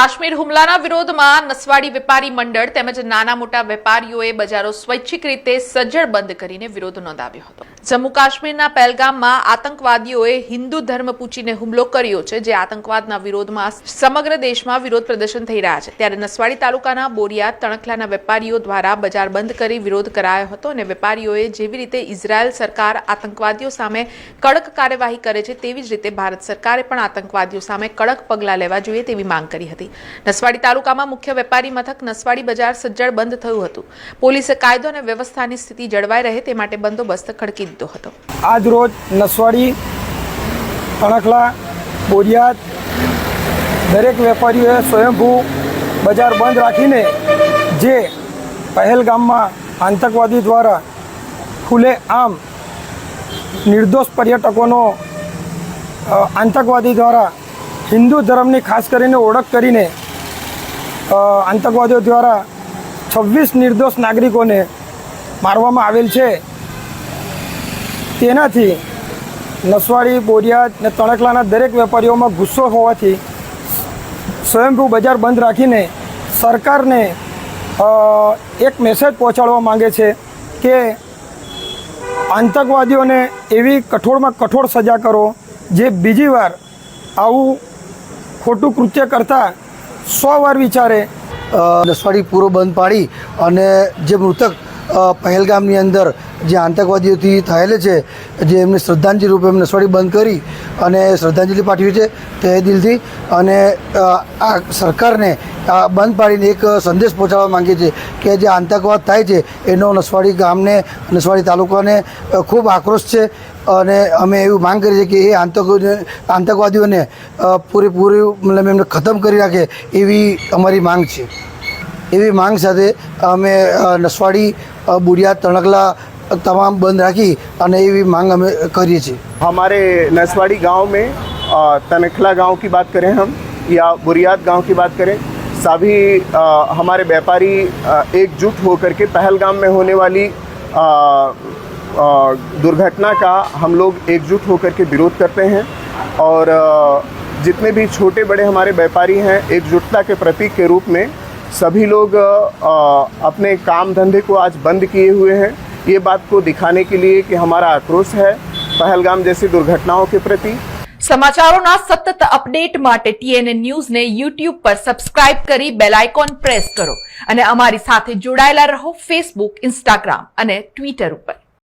કાશ્મીર હુમલાના વિરોધમાં નસવાડી વેપારી મંડળ તેમજ નાના મોટા વેપારીઓએ બજારો સ્વૈચ્છિક રીતે સજ્જડ બંધ કરીને વિરોધ નોંધાવ્યો હતો. જમ્મુ કાશ્મીરના પહેલગામમાં આતંકવાદીઓએ હિન્દુ ધર્મ પૂછીને હુમલો કર્યો છે, જે આતંકવાદના વિરોધમાં સમગ્ર દેશમાં વિરોધ પ્રદર્શન થઈ રહ્યા છે. ત્યારે નસવાડી તાલુકાના બોરિયા તણખલાના વેપારીઓ દ્વારા બજાર બંધ કરી વિરોધ કરાયો હતો અને વેપારીઓએ જેવી રીતે ઇઝરાયલ સરકાર આતંકવાદીઓ સામે કડક કાર્યવાહી કરે છે, તેવી જ રીતે ભારત સરકારે પણ આતંકવાદીઓ સામે કડક પગલાં લેવા જોઈએ તેવી માંગ કરી હતી. નસવાડી તાલુકામાં મુખ્ય વેપારી મથક નસવાડી બજાર સજ્જડ બંધ થયું હતું. પોલીસે કાયદો અને વ્યવસ્થાની સ્થિતિ જળવાઈ રહે તે માટે બંદોબસ્ત ખડકી દીધો હતો. આજ રોજ નસવાડી અણખલા બોરિયાદ દરેક વેપારીઓએ સ્વયંભૂ બજાર બંધ રાખીને જે પહેલગામમાં આતંકવાદી દ્વારા ખુલે આમ નિર્દોષ પર્યટકોનો આતંકવાદી દ્વારા હિન્દુ ધર્મની ખાસ કરીને ઓળખ કરીને આતંકવાદીઓ દ્વારા છવ્વીસ નિર્દોષ નાગરિકોને મારવામાં આવેલ છે. તેનાથી નસવાડી, બોરિયાદ ને તણકલાના દરેક વેપારીઓમાં ગુસ્સો હોવાથી સ્વયંભૂ બજાર બંધ રાખીને સરકારને એક મેસેજ પહોંચાડવા માંગે છે કે આતંકવાદીઓને એવી કઠોળમાં કઠોળ સજા કરો, જે બીજી વાર આવું ખોટું કૃત્ય કરતાં સો વાર વિચારે. નસવાડી પૂરો બંધ પાડી અને જે મૃતક પહેલગામની અંદર જે આતંકવાદીઓથી થયેલ છે, જે એમને શ્રદ્ધાંજલિ રૂપે એમને નસવાડી બંધ કરી અને શ્રદ્ધાંજલિ પાઠવી છે તે દિલથી અને આ સરકારને આ બંધ પાડીને એક સંદેશ પહોંચાડવા માંગીએ છીએ કે જે આતંકવાદ થાય છે, એનો નસવાડી ગામને, નસવાડી તાલુકાને ખૂબ આક્રોશ છે અને અમે એવું માંગ કરીએ છીએ કે એ આતંક આતંકવાદીઓને પૂરેપૂરી મતલબ એમને ખતમ કરી રાખે એવી અમારી માંગ છે. એવી માંગ સાથે અમે નસવાડી અ, બુડિયા તણકલા તમામ બંધ રાખી અને એવી માંગ અમે કરીએ છીએ हमारे नसवाड़ी गांव में अ, तनखला गांव की बात करें हम या बुरियाद गांव की बात करें सभी अ, हमारे व्यापारी अ, एकजुट होकर के पहलगाम में होने वाली अ, अ, दुर्घटना का हम लोग एकजुट होकर के विरोध करते हैं और अ, जितने भी छोटे बड़े हमारे व्यापारी हैं एकजुटता के प्रतीक के रूप में सभी लोग अ, अपने काम धंधे को आज बंद किए हुए हैं ये बात को दिखाने के लिए कि हमारा आक्रोश है पहलगाम जैसी दुर्घटनाओं के प्रति સમાચારોના સતત અપડેટ માટે ટીએનએ ન્યૂઝને યુટ્યુબ પર સબસ્ક્રાઇબ કરી બેલ આઇકોન પ્રેસ કરો અને અમારી સાથે જોડાયેલા રહો ફેસબુક ઇન્સ્ટાગ્રામ અને ટ્વિટર ઉપર